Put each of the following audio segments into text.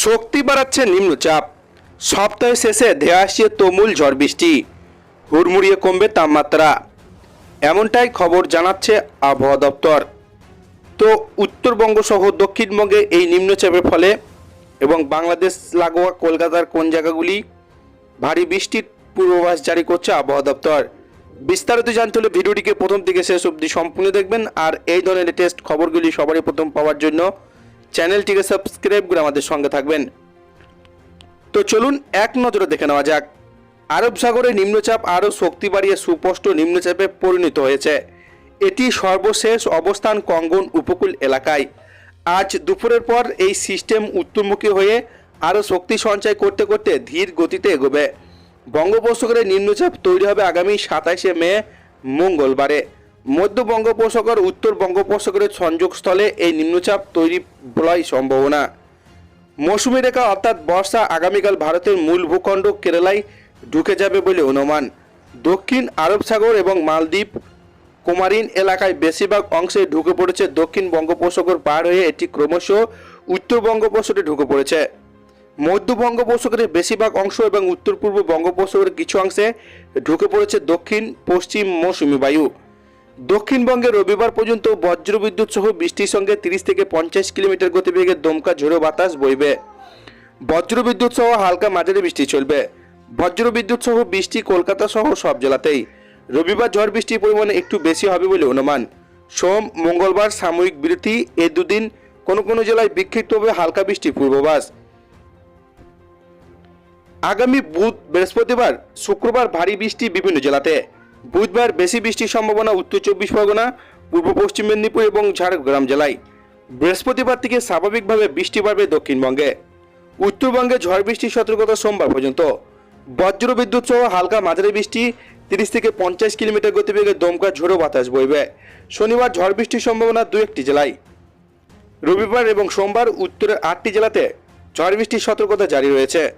শক্তি বাড়াচ্ছে নিম্নচাপ। সপ্তাহের শেষে ধেয়ে আসছে তুমুল ঝড় বৃষ্টি। হুড়মুড়িয়ে কমবে তাপমাত্রা। এমনটাই খবর জানাচ্ছে আবহাওয়া দপ্তর। তো উত্তরবঙ্গ সহ দক্ষিণবঙ্গে এই নিম্নচাপের ফলে এবং বাংলাদেশ, লাগোয়া, কলকাতার কোন জায়গাগুলি ভারী বৃষ্টির পূর্বাভাস জারি করছে আবহাওয়া দপ্তর। বিস্তারিত জানতে হলে ভিডিওটিকে প্রথম থেকে শেষ অবধি সম্পূর্ণ দেখবেন। আর এই ধরনের লেটেস্ট খবরগুলি সবারই প্রথম পাওয়ার জন্য চ্যানেলটিকে সাবস্ক্রাইব করে আমাদের সঙ্গে থাকবেন। তো চলুন এক নজরে দেখে নেওয়া যাক। আরব সাগরে নিম্নচাপ আরও শক্তি বাড়িয়ে সুস্পষ্ট নিম্নচাপে পরিণত হয়েছে। এটি সর্বশেষ অবস্থান কঙ্গন উপকূল এলাকায়। আজ দুপুরের পর এই সিস্টেম উত্তরমুখী হয়ে আরও শক্তি সঞ্চয় করতে করতে ধীর গতিতে এগোবে। বঙ্গোপসাগরে নিম্নচাপ তৈরি হবে আগামী সাতাশে মে, মঙ্গলবারে। মধ্য বঙ্গোপসাগর, উত্তর বঙ্গোপসাগরের সংযোগস্থলে এই নিম্নচাপ তৈরি বলাই সম্ভাবনা। মৌসুমী রেখা অর্থাৎ বর্ষা আগামীকাল ভারতের মূল ভূখণ্ড কেরালায় ঢুকে যাবে বলে অনুমান। দক্ষিণ আরব সাগর এবং মালদ্বীপ, কুমারিন এলাকায় বেশিরভাগ অংশে ঢুকে পড়েছে দক্ষিণ বঙ্গোপসাগর পার হয়ে এটি ক্রমশ উত্তর বঙ্গোপসাগরে ঢুকে পড়েছে। মধ্য বঙ্গোপসাগরের বেশিরভাগ অংশ এবং উত্তর পূর্ব বঙ্গোপসাগরের কিছু অংশে ঢুকে পড়েছে দক্ষিণ পশ্চিম মৌসুমী বায়ু। দক্ষিণবঙ্গে রবিবার পর্যন্ত বজ্রবিদ্যুৎ সহ বৃষ্টির সঙ্গে তিরিশ থেকে পঞ্চাশ কিলোমিটার গতিবেগে দমকা ঝোড়ো বাতাস বইবে। বজ্রবিদ্যুৎ সহ হালকা মাঝারি বৃষ্টি চলবে। বজ্রবিদ্যুৎ সহ বৃষ্টি কলকাতা সহ সব জেলাতেই। রবিবার ঝড় বৃষ্টির পরিমাণ একটু বেশি হবে বলে অনুমান। সোম, মঙ্গলবার সাময়িক বিরতি, এ দুদিন কোনো কোনো জেলায় বিক্ষিপ্তভাবে হালকা বৃষ্টির পূর্বাভাস। আগামী বুধ, বৃহস্পতিবার, শুক্রবার ভারী বৃষ্টি বিভিন্ন জেলাতে। বুধবার বেশি বৃষ্টির সম্ভাবনা উত্তর চব্বিশ পরগনা, পূর্ব পশ্চিম মেদিনীপুর এবং ঝাড়গ্রাম জেলায়। বৃহস্পতিবার থেকে স্বাভাবিকভাবে বৃষ্টি বাড়বে দক্ষিণবঙ্গে। উত্তরবঙ্গে ঝড় বৃষ্টির সতর্কতা সোমবার পর্যন্ত। বজ্র বিদ্যুৎ সহ হালকা মাঝারি বৃষ্টি, তিরিশ থেকে পঞ্চাশ কিলোমিটার গতিবেগে দমকা ঝোড়ো বাতাস বইবে। শনিবার ঝড় বৃষ্টির সম্ভাবনা দু একটি জেলায়। রবিবার এবং সোমবার উত্তরের আটটি জেলাতে ঝড় বৃষ্টির সতর্কতা জারি রয়েছে।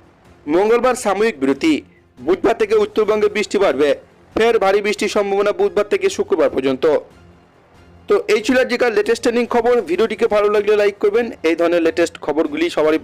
মঙ্গলবার সাময়িক বিরতি। বুধবার থেকে উত্তরবঙ্গে বৃষ্টি বাড়বে। ফের ভারী বৃষ্টির সম্ভাবনা বুধবার থেকে শুক্রবার পর্যন্ত। তো এই ছিল আজকের লেটেস্ট ট্রেনিং খবর। ভিডিওটিকে ভালো লাগলে লাইক করবেন। এই ধরনের লেটেস্ট খবরগুলি সবারই